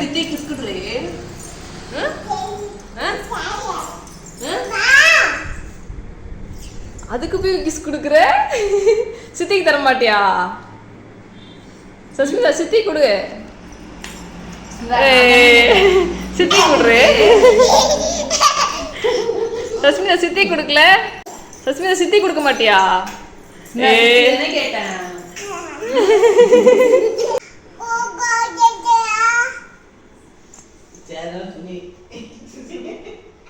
சித்தி கிஸ் குடுறே. அதுக்கு போய் கிஸ் கொடுக்குற? சித்திக்கு தர மாட்டியா சஸ்மிதா சித்தி கொடு. ஏய், சித்தி கொடுறே. சஸ்மிதா சித்தி கொடுக்கல? சஸ்மிதா சித்தி கொடுக்க மாட்டியா? கேட்டேன்.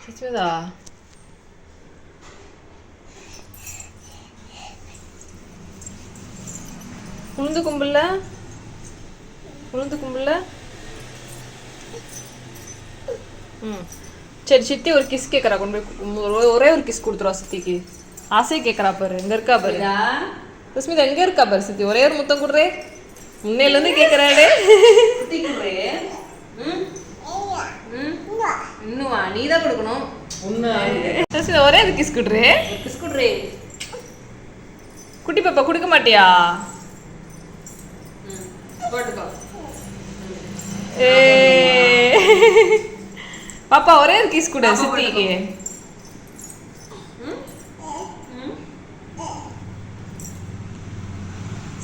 சஸ்மிதா உளுந்து கும்பல்ல? உளுந்து கும்பல்ல? ம். சரி சித்தி ஒரு கிஸ் கேட்குறா கொண்டு போய் ஒரே- ஒரே கிஸ் கொடுத்துருவா சித்திக்கு. ஆசையை கேட்குறா பாரு. இங்க இருக்கா பாரு? சுஸ்மிதா எங்க இருக்கா பாரு சித்தி? ஒரே ஒரு முத்தம் கொடுறே. முன்னையில இருந்து கேட்குறாடே சித்தி குடுறே ம் ம் இன்னும் வா நீ தான் கொடுக்கணும் சுஸ்மிதா ஒரே ஒரு கிஸ் கொடுறே கிஸ் குடுறே குட்டி பாப்பா கொடுக்க மாட்டியா? போட்டுக்கோ. ஏ. பாப்பா ஒரே ஒரு கிஸ் கொடு சித்திக்கு.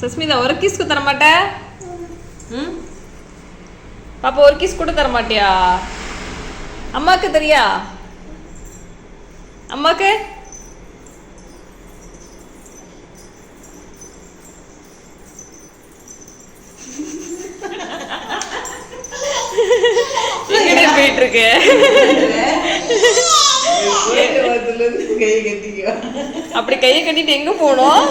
சுஸ்மிதா ஒரு கிஸ் தர மாட்ட ம்? பாப்பா ஒரு கிஸ் கூட தர மாட்டியா அம்மாக்கு தெரியா? அம்மாக்கு? போயிட்டு இருக்கு அப்படி கையை கட்டிட்டு எங்க போனோம்?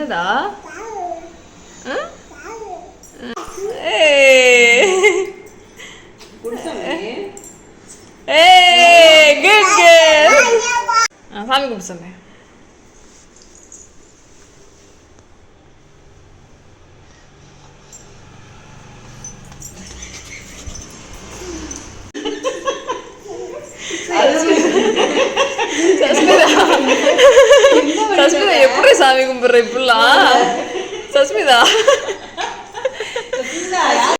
장난아? 응? 에이. 곰쌈이. 에이, 굿굿. 아, 밤이 곰쌈이. 아, சஸ்மிதா எப்படி சாமி கும்பிடுற இப்படிலாம்? சஸ்மிதா.